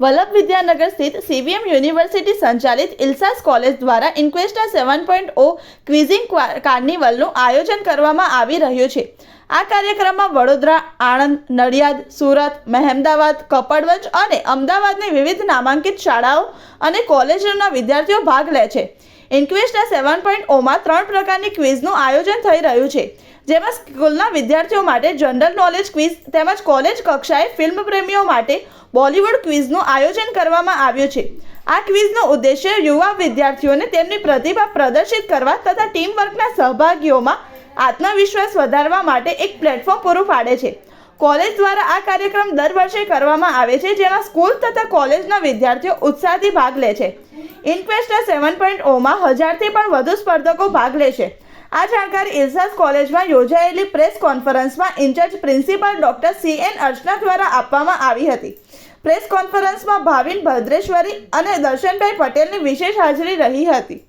વલ્લભ વિદ્યાનગર સ્થિત CVM university સંચાલિત ઇલ્સાસ college દ્વારા ઇન્ક્વેસ્ટા સેવન પોઈન્ટ ઓ ક્વિઝિંગ કાર્નિવલનું આયોજન કરવામાં આવી રહ્યું છે. આ કાર્યક્રમમાં વડોદરા, આણંદ, નડિયાદ, સુરત, મહેમદાવાદ, કપડવંજ અને અમદાવાદની વિવિધ નામાંકિત શાળાઓ અને કોલેજોના વિદ્યાર્થીઓ ભાગ લે છે. ઇન્ક્વેસ્ટા સેવન પોઈન્ટ ઓમાં ત્રણ પ્રકારની ક્વિઝનું આયોજન થઈ રહ્યું છે. જેમાં સ્કૂલના વિદ્યાર્થીઓ માટે જનરલ નોલેજ ક્વિઝ તેમજ કોલેજ કક્ષાએ ફિલ્મ પ્રેમીઓ માટે બોલિવૂડ ક્વિઝનું આયોજન કરવામાં આવ્યું છે. આ ક્વિઝનો ઉદ્દેશ્ય યુવા વિદ્યાર્થીઓને તેમની પ્રતિભા પ્રદર્શિત કરવા તથા ટીમવર્કના સહભાગીઓમાં આત્મવિશ્વાસ વધારવા માટે એક પ્લેટફોર્મ પૂરું પાડે છે. કોલેજ દ્વારા આ કાર્યક્રમ દર વર્ષે કરવામાં આવે છે, જેમાં સ્કૂલ તથા કોલેજના વિદ્યાર્થીઓ ઉત્સાહથી ભાગ લે છે. ઇન્ક્વેસ્ટા સેવન પોઈન્ટ ઓમાં હજારથી પણ વધુ સ્પર્ધકો ભાગ લે છે. આ જાણકારી ઇલ્સાસ કોલેજમાં યોજાયેલી પ્રેસ કોન્ફરન્સમાં incharge principal doctor C N Archana દ્વારા આપવામાં આવી હતી. પ્રેસ કોન્ફરન્સમાં ભાવિન ભદ્રેશ્વરી અને દર્શનભાઈ પટેલની વિશેષ હાજરી રહી હતી.